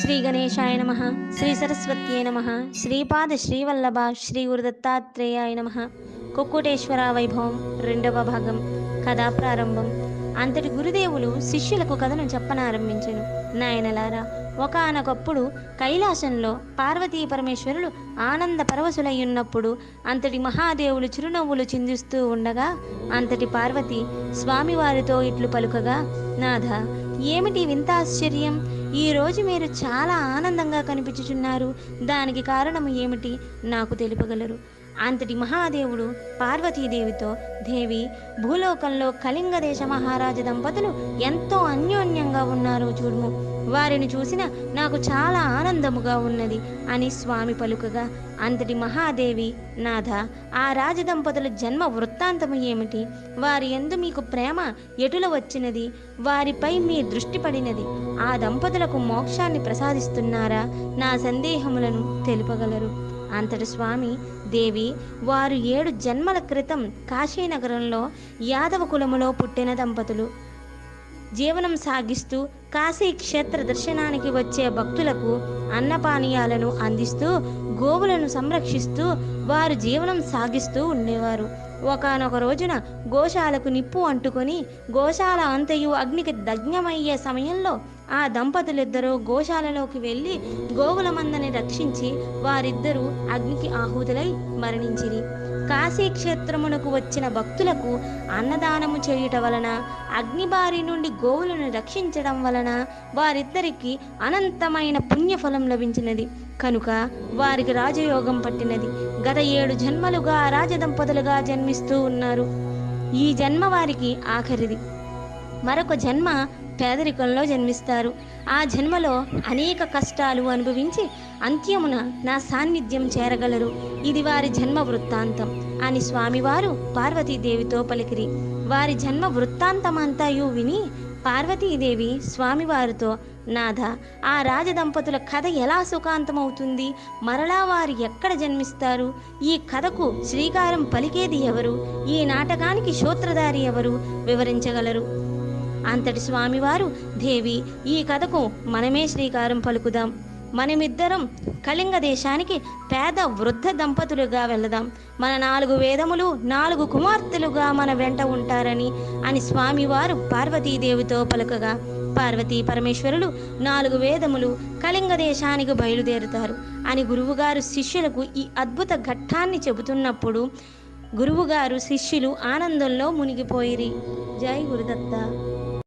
శ్రీ గణేశాయ నమ శ్రీ సరస్వత్యే నమ శ్రీపాద శ్రీవల్లభ శ్రీ గురుదత్తాత్రేయాయ నమ. కుక్కుటేశ్వర వైభవం రెండవ భాగం. కథా ప్రారంభం. అంతటి గురుదేవులు శిష్యులకు కథను చెప్పనారంభించను. నాయనలారా ఒకానొకప్పుడు కైలాసంలో పార్వతీ పరమేశ్వరులు ఆనంద పరవశులయ్యున్నప్పుడు అంతటి మహాదేవులు చిరునవ్వులు చిందిస్తూ ఉండగా అంతటి పార్వతి స్వామివారితో ఇట్లు పలుకగా నాథ ఏమిటి వింత ఆశ్చర్యం ఈ రోజు మీరు చాలా ఆనందంగా కనిపించుచున్నారు. దానికి కారణం ఏమిటి? నాకు తెలుపగలరు. అంతటి మహాదేవుడు పార్వతీదేవితో దేవి భూలోకంలో కళింగ దేశ మహారాజు దంపతులు ఎంతో అన్యోన్యంగా ఉన్నారు చూడుము. వారిని చూసిన నాకు చాలా ఆనందముగా ఉన్నది అని స్వామి పలుకగా అంతటి మహాదేవి నాథ ఆ రాజదంపతుల జన్మ వృత్తాంతము ఏమిటి? వారి ఎందు మీకు ప్రేమ ఎటుల వచ్చినది? వారిపై మీ దృష్టి పడినది. ఆ దంపతులకు మోక్షాన్ని ప్రసాదిస్తున్నారా? నా సందేహములను తెలుపగలరు. అంతటి స్వామి దేవి వారు ఏడు జన్మల క్రితం కాశీనగరంలో యాదవ కులములో పుట్టిన దంపతులు. జీవనం సాగిస్తూ కాశీ క్షేత్ర దర్శనానికి వచ్చే భక్తులకు అన్నపానీయాలను అందిస్తూ గోవులను సంరక్షిస్తూ వారు జీవనం సాగిస్తూ ఉండేవారు. ఒకనొక రోజున గోశాలకు నిప్పు అంటుకొని గోశాల అంతయు అగ్నికి దగ్నమయ్యే సమయంలో ఆ దంపతులిద్దరూ గోశాలలోకి వెళ్ళి గోవుల మందని రక్షించి వారిద్దరూ అగ్నికి ఆహుతులై మరణించిరి. కాశీ క్షేత్రమునకు వచ్చిన భక్తులకు అన్నదానము చేయుట వలన అగ్నిబారి నుండి గోవులను రక్షించడం వలన వారిద్దరికి అనంతమైన పుణ్యఫలం లభించినది. కనుక వారికి రాజయోగం పట్టినది. గత ఏడు జన్మలుగా రాజదంపతులుగా జన్మిస్తూ ఉన్నారు. ఈ జన్మ వారికి ఆఖరిది. మరొక జన్మ పేదరికంలో జన్మిస్తారు. ఆ జన్మలో అనేక కష్టాలు అనుభవించి అంత్యమున నా సాన్నిధ్యం చేరగలరు. ఇది వారి జన్మ వృత్తాంతం. అని స్వామివారు పార్వతీదేవితో పలికిరి. వారి జన్మ వృత్తాంతమంతయు విని పార్వతీదేవి స్వామివారితో నాథ ఆ రాజదంపతుల కథ ఎలా సుఖాంతమవుతుంది? మరలా వారు ఎక్కడ జన్మిస్తారు? ఈ కథకు శ్రీకారం పలికేది ఎవరు? ఈ నాటకానికి సూత్రధారి ఎవరు? వివరించగలరు. అంతటి స్వామివారు దేవి ఈ కథకు మనమే శ్రీకారం పలుకుదాం. మనమిద్దరం కళింగ దేశానికి పేద వృద్ధ దంపతులుగా వెళదాం. మన నాలుగు వేదములు నాలుగు కుమార్తెలుగా మన వెంట ఉంటారని అని స్వామివారు పార్వతీదేవితో పలుకగా. పార్వతీ పరమేశ్వరులు నాలుగు వేదములు కళింగ దేశానికి బయలుదేరుతారు అని గురువుగారు శిష్యులకు ఈ అద్భుత ఘట్టాన్ని చెబుతున్నప్పుడు గురువుగారు శిష్యులు ఆనందంలో మునిగిపోయిరి. జై గురుదత్త.